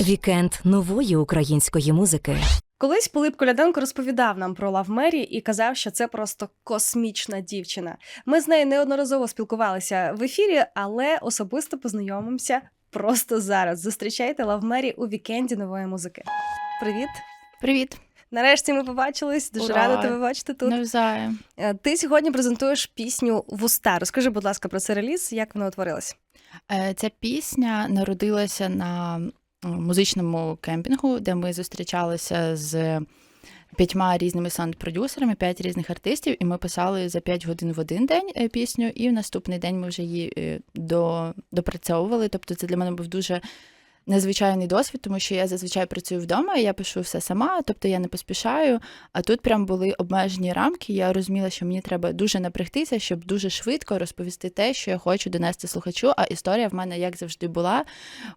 Вікенд нової української музики. Колись Пилип Коляденко розповідав нам про Лав Мері і казав, що це просто космічна дівчина. Ми з нею неодноразово спілкувалися в ефірі, але особисто познайомимося просто зараз. Зустрічайте Лав Мері у вікенді нової музики. Привіт! Привіт, Нарешті ми побачились. Дуже Ура! рада тебе бачити тут. навзаєм. Е, Ти сьогодні презентуєш пісню Вуста. Розкажи, будь ласка, про цей реліз, як вона утворилась. Е, Ця пісня народилася на музичному кемпінгу, де ми зустрічалися з п'ятьма різними саунд-продюсерами, п'ять різних артистів, і ми писали за п'ять годин в один день е, пісню, і в наступний день ми вже її допрацьовували. Тобто це для мене був дуже незвичайний досвід, тому що я зазвичай працюю вдома, я пишу все сама, тобто я не поспішаю. А тут прям були обмежені рамки. Я розуміла, що мені треба дуже напрягтися, щоб дуже швидко розповісти те, що я хочу донести слухачу. А історія в мене як завжди була.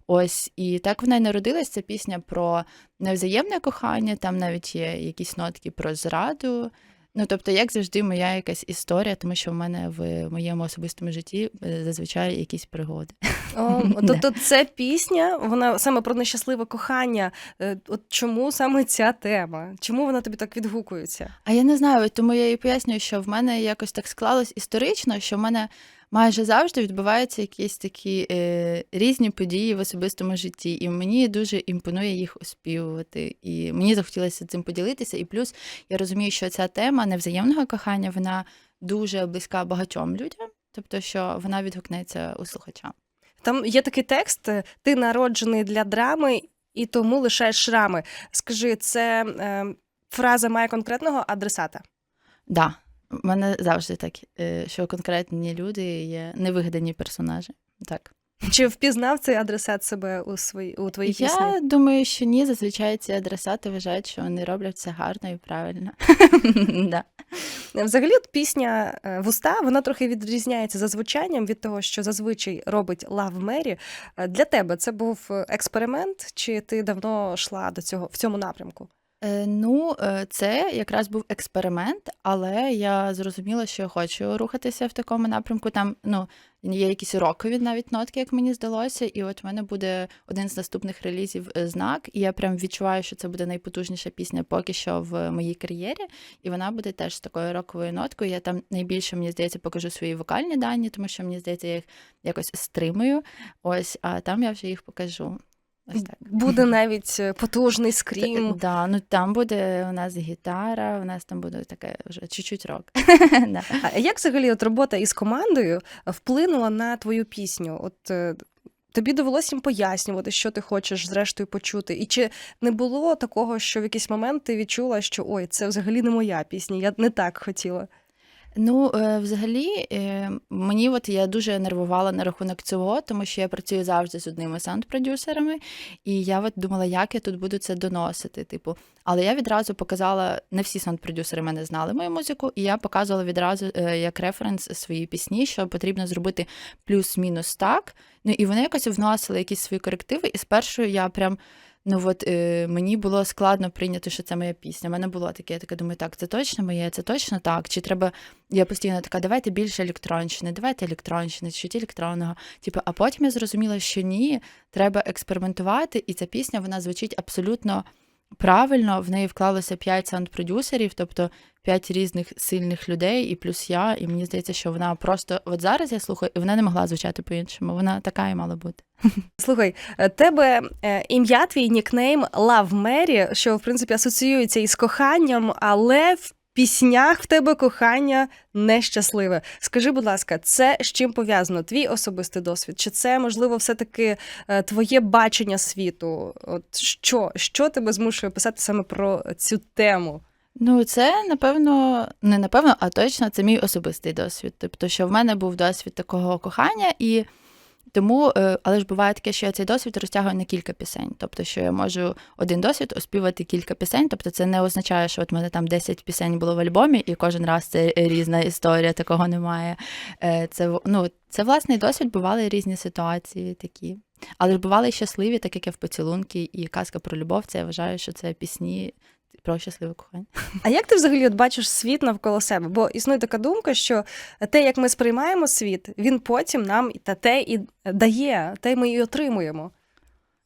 Ось і так вона й народилась. Це пісня про невзаємне кохання. Там навіть є якісь нотки про зраду. Ну, тобто, як завжди, моя якась історія, тому що в мене в моєму особистому житті е, зазвичай якісь пригоди. О, тобто це пісня, вона саме про нещасливе кохання. Е, От чому саме ця тема? Чому вона тобі так відгукується? А я не знаю, тому я і пояснюю, що в мене якось так склалось історично, що в мене майже завжди відбуваються якісь такі е, різні події в особистому житті, і мені дуже імпонує їх оспівувати. І мені захотілося цим поділитися. І плюс я розумію, що ця тема невзаємного кохання вона дуже близька багатьом людям, тобто, що вона відгукнеться у слухача. Там є такий текст: е, ти народжений для драми і тому лишаєш шрами. Скажи, це е, фраза має конкретного адресата? Да, мене завжди так, е, що конкретні люди є невигадані персонажі. Так. Чи впізнав цей адресат себе у свої у твоїй Я пісні? думаю, що ні, зазвичай ці адресати вважають, що вони роблять все гарно і правильно. Да. Взагалі, от пісня е, Вуста вона трохи відрізняється за звучанням від того, що зазвичай робить Лав Мері. Для тебе це був е, експеримент, чи ти давно йшла до цього в цьому напрямку? Е, Ну, е, це якраз був експеримент, але я зрозуміла, що я хочу рухатися в такому напрямку. Там ну, є якісь рокові навіть нотки, як мені здалося. І от в мене буде один з наступних релізів е, знак, і я прям відчуваю, що це буде найпотужніша пісня поки що в моїй кар'єрі. І вона буде теж з такою роковою ноткою. Я там найбільше, мені здається, покажу свої вокальні дані, тому що мені здається, я їх якось стримую. Ось, а там я вже їх покажу. Ось так. Буде навіть е, потужний Т- скрім. Да, ну там буде у нас гітара, у нас там буде таке вже чуть-чуть рок. Да. А як взагалі от робота із командою вплинула на твою пісню? От е, тобі довелося їм пояснювати, що ти хочеш зрештою почути. І чи не було такого, що в якийсь момент ти відчула, що ой, це взагалі не моя пісня, я не так хотіла. Ну, е, взагалі, е, мені от я дуже нервувала на рахунок цього, тому що я працюю завжди з одними саунд-продюсерами, і я от думала, як я тут буду це доносити. Типу, але я відразу показала, не всі саунд-продюсери мене знали мою музику, і я показувала відразу е, як референс свої пісні, що потрібно зробити плюс-мінус так. Ну і вони якось вносили якісь свої корективи, і спершу я прям. Ну от е, мені було складно прийняти, що це моя пісня. У мене було таке, я така думаю, так, це точно моє, це точно так. Чи треба. Я постійно така, давайте більше електронщини, давайте електронщини, чуть електронного. Типу, а потім я зрозуміла, що ні, треба експериментувати, і ця пісня вона звучить абсолютно правильно. В неї вклалося п'ять саунд-продюсерів, тобто п'ять різних сильних людей, і плюс я. І мені здається, що вона просто от зараз я слухаю, і вона не могла звучати по-іншому. Вона така і мала бути. Слухай, е, тебе е, ім'я твій нікнейм Love Mary, що в принципі асоціюється із коханням, але в піснях в тебе кохання нещасливе. Скажи, будь ласка, це з чим пов'язано? Твій особистий досвід? Чи це можливо все-таки е, твоє бачення світу? От що, що тебе змушує писати саме про цю тему? Ну, це напевно, не напевно, а точно це мій особистий досвід. Тобто, що в мене був досвід такого кохання, і тому, е, але ж буває таке, що я цей досвід розтягую на кілька пісень. Тобто, що я можу один досвід оспівати кілька пісень. Тобто, це не означає, що от мене там 10 пісень було в альбомі, і кожен раз це різна історія, такого немає. Е, Це ну, це власний досвід, бували різні ситуації такі. Але ж бували щасливі, так як я в поцілунки, і казка про любов. Це я вважаю, що це пісні про щасливе кохання. А як ти взагалі от бачиш світ навколо себе? Бо існує така думка, що те, як ми сприймаємо світ, він потім нам та те і дає, те ми і отримуємо.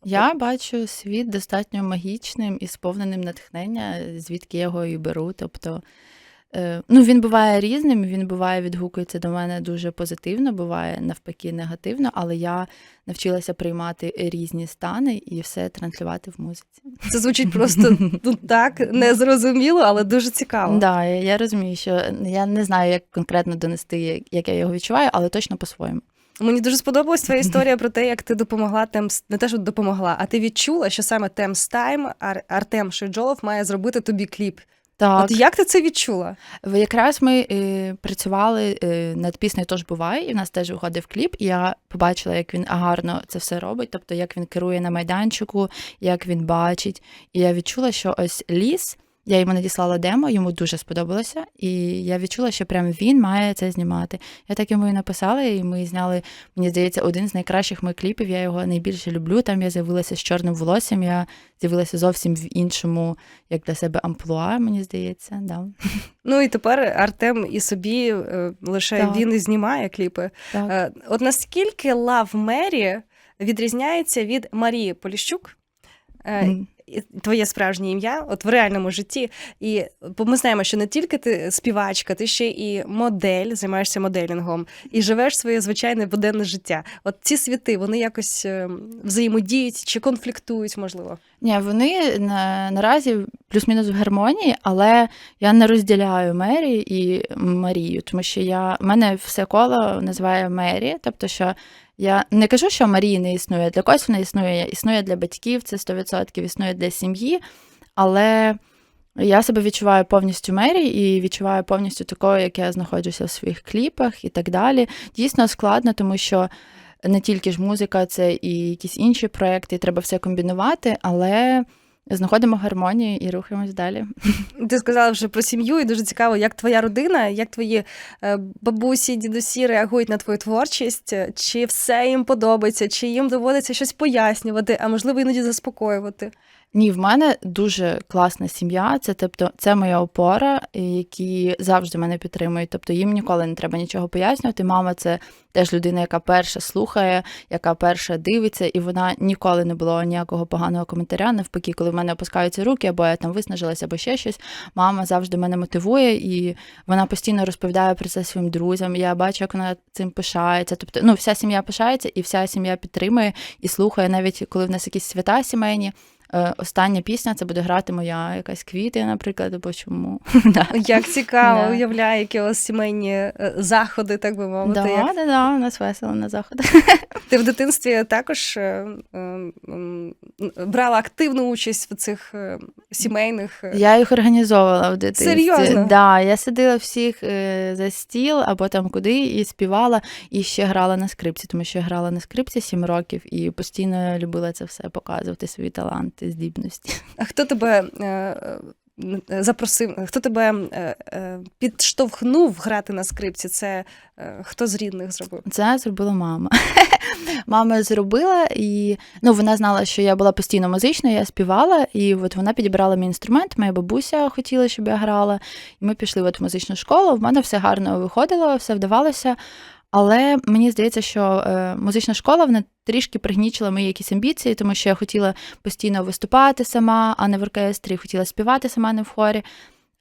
Я бачу світ достатньо магічним і сповненим натхнення, звідки я його і беру. Тобто, ну, він буває різним, він буває, відгукується до мене дуже позитивно, буває навпаки негативно, але я навчилася приймати різні стани і все транслювати в музиці. Це звучить просто ну, так незрозуміло, але дуже цікаво. Да, я, розумію, що я не знаю, як конкретно донести, як, я його відчуваю, але точно по-своєму. Мені дуже сподобалась твоя історія про те, як ти допомогла тем не те, що допомогла, а ти відчула, що саме Темс Тайм Ар- Артем Шиджолов має зробити тобі кліп. Так, От як ти це відчула? Якраз ми е, працювали е, над піснею Тож буває, і в нас теж виходив кліп. І я побачила, як він гарно це все робить, тобто як він керує на майданчику, як він бачить. І я відчула, що ось ліс. Я йому надіслала демо, йому дуже сподобалося, і я відчула, що прям він має це знімати. Я так йому і написала, і ми зняли, мені здається, один з найкращих моїх кліпів. Я його найбільше люблю. Там я з'явилася з чорним волоссям, я з'явилася зовсім в іншому, як для себе амплуа, мені здається. Да. Ну і тепер Артем і собі е, лише Так. він і знімає кліпи. Так. Е, От наскільки Love Mary відрізняється від Марії Поліщук? Е, Твоє справжнє ім'я, от в реальному житті. І бо ми знаємо, що не тільки ти співачка, ти ще і модель, займаєшся моделінгом і живеш своє звичайне буденне життя. От ці світи вони якось е, взаємодіють чи конфліктують, можливо. Ні, вони на, наразі плюс-мінус в гармонії, але я не розділяю Мері і Марію, тому що я в мене все коло називає Мері, тобто що я не кажу, що Марії не існує. Для когось вона існує, існує для батьків, це 100%, існує для сім'ї, але я себе відчуваю повністю Мері і відчуваю повністю такою, як я знаходжуся в своїх кліпах і так далі. Дійсно складно, тому що не тільки ж музика, це і якісь інші проекти, і треба все комбінувати, але знаходимо гармонію і рухаємось далі. Ти сказала вже про сім'ю, і дуже цікаво, як твоя родина, як твої е, бабусі, дідусі реагують на твою творчість, чи все їм подобається, чи їм доводиться щось пояснювати, а можливо іноді заспокоювати. Ні, в мене дуже класна сім'я. Це тобто це моя опора, які завжди мене підтримують. Тобто їм ніколи не треба нічого пояснювати. Мама це теж людина, яка перша слухає, яка перша дивиться, і вона ніколи не було ніякого поганого коментаря. Навпаки, коли в мене опускаються руки, або я там виснажилася, або ще щось. Мама завжди мене мотивує, і вона постійно розповідає про це своїм друзям. Я бачу, як вона цим пишається. Тобто, ну, вся сім'я пишається, і вся сім'я підтримує і слухає, навіть коли в нас якісь свята сімейні. Е, Остання пісня це буде грати моя якась квіти, наприклад, або чому. Як цікаво, уявляю, які у вас сімейні е, заходи, так би мовити. Як да, да, у нас весело на заходах. ти в дитинстві також е, брала активну участь в цих сімейних. Я їх організовувала в дитинстві. Серйозно? Да, я сидила всіх за стіл або там куди і співала, і ще грала на скрипці, тому що я грала на скрипці сім років і постійно любила це все показувати, свої таланти, здібності. А хто тебе е, е, запросив, хто тебе е, е, підштовхнув грати на скрипці? Це е, хто з рідних зробив? Це зробила мама. Мама зробила, і ну, вона знала, що я була постійно музичною, я співала, і от вона підібрала мій інструмент. Моя бабуся хотіла, щоб я грала. І ми пішли от в музичну школу. В мене все гарно виходило, все вдавалося. Але мені здається, що е, музична школа вона трішки пригнічила мої якісь амбіції, тому що я хотіла постійно виступати сама, а не в оркестрі, хотіла співати сама, а не в хорі.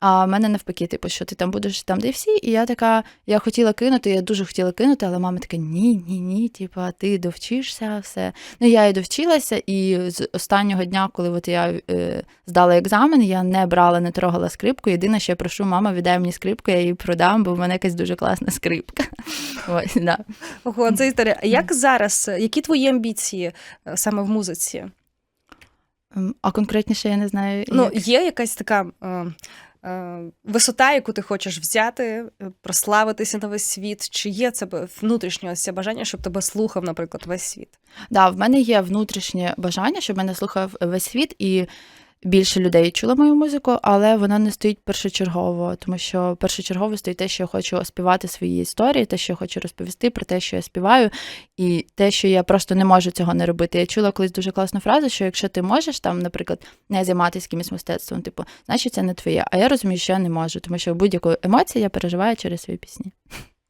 А в мене навпаки, типу, що ти там будеш там, де всі. І я така, я хотіла кинути, я дуже хотіла кинути, але мама така: ні, ні, ні, типу, ти довчишся, все. Ну я і довчилася, і з останнього дня, коли от я е, здала екзамен, я не брала, не трогала скрипку. Єдине, що я прошу, мама, віддай мені скрипку, я її продам, бо в мене якась дуже класна скрипка. Ось, да. Ого, це історія. А як зараз? Які твої амбіції е, саме в музиці? А конкретніше я не знаю. Ну, як. є якась така е, висота, яку ти хочеш взяти, е, прославитися на весь світ? Чи є це внутрішнє ось це бажання, щоб тебе слухав, наприклад, весь світ? Да, в мене є внутрішнє бажання, щоб мене слухав весь світ і більше людей чуло мою музику, але вона не стоїть першочергово, тому що першочергово стоїть те, що я хочу співати свої історії, те, що я хочу розповісти про те, що я співаю, і те, що я просто не можу цього не робити. Я чула колись дуже класну фразу, що якщо ти можеш там, наприклад, не займатися якимось мистецтвом, типу, значить це не твоє. А я розумію, що я не можу, тому що будь-яку емоцію я переживаю через свої пісні.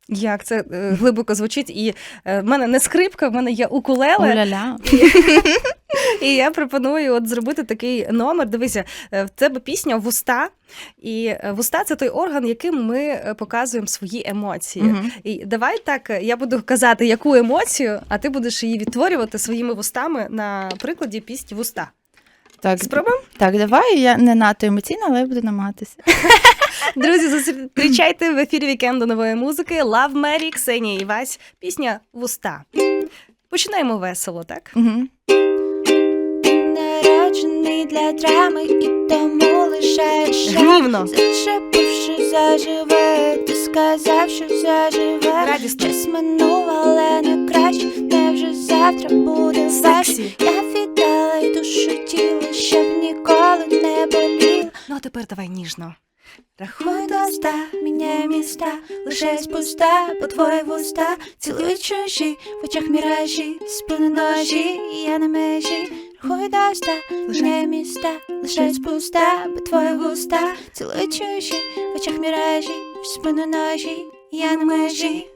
Як це е, глибоко звучить? І е, в мене не скрипка, в мене є укулеле. Уля-ля. І я пропоную от зробити такий номер. Дивися, е, в тебе пісня вуста, і е, вуста це той орган, яким ми е, показуємо свої емоції. Мгм. І давай так, я буду казати, яку емоцію, а ти будеш її відтворювати своїми вустами на прикладі пісні вуста. Так, Спробуємо? так, давай. Я не надто емоційна, але я буду намагатися. Друзі, зустрічайте в ефірі вікенду нової музики Love Mary, Ксенія і Вась. Пісня Вуста. Починаємо весело, так? Угу. Народжений для драми і тому лише Гнівно. Зачепивши заживе, ти сказав, що заживе Радісно. Час минув, але не краще, невже завтра буде Сексі. Я віддала й душу тіло, щоб ніколи не боліло Ну, а тепер давай ніжно. Рахуй до ста, міняй міста, лише спуста, по твої вуста, цілуй чужі, в очах міражі, спини ножі, я на межі. Ста, міняй міста, лише спуста, по твої вуста, цілуй чужі, в очах міражі, спину ножі, я на межі.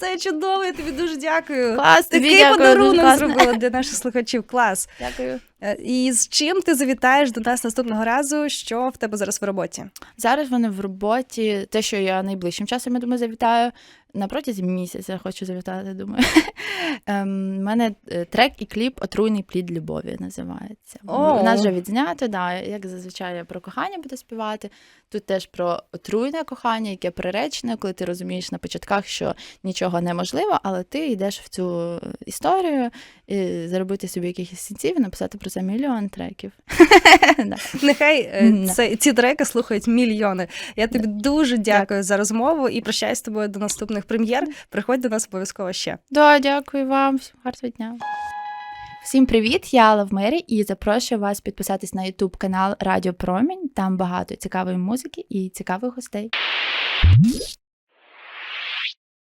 Це чудово, я тобі дуже дякую. Клас, тобі Такий дякую, дуже подарунок класно. зробила для наших слухачів. Клас. Дякую. Е, І з чим ти завітаєш до нас наступного разу? Що в тебе зараз в роботі? Зараз вони в роботі. Те, що я найближчим часом, я думаю, завітаю. На протязі місяця хочу завітати, думаю. Ем, У мене е, трек і кліп Отруйний плід любові називається. У нас вже відзнято, да, як зазвичай я про кохання буду співати. Тут теж про отруйне кохання, яке приречене, коли ти розумієш на початках, що нічого неможливо, але ти йдеш в цю історію і заробити собі якихось сінців і написати про це мільйон треків. Нехай е, це, ці треки слухають мільйони. Я тобі дуже дякую за розмову і прощаюсь з тобою до наступних прем'єр. Приходь до нас обов'язково ще. Да, дякую вам. Всім гарного дня. Всім привіт! Я Алла в Мері і запрошую вас підписатись на YouTube канал Радіо Промінь. Там багато цікавої музики і цікавих гостей.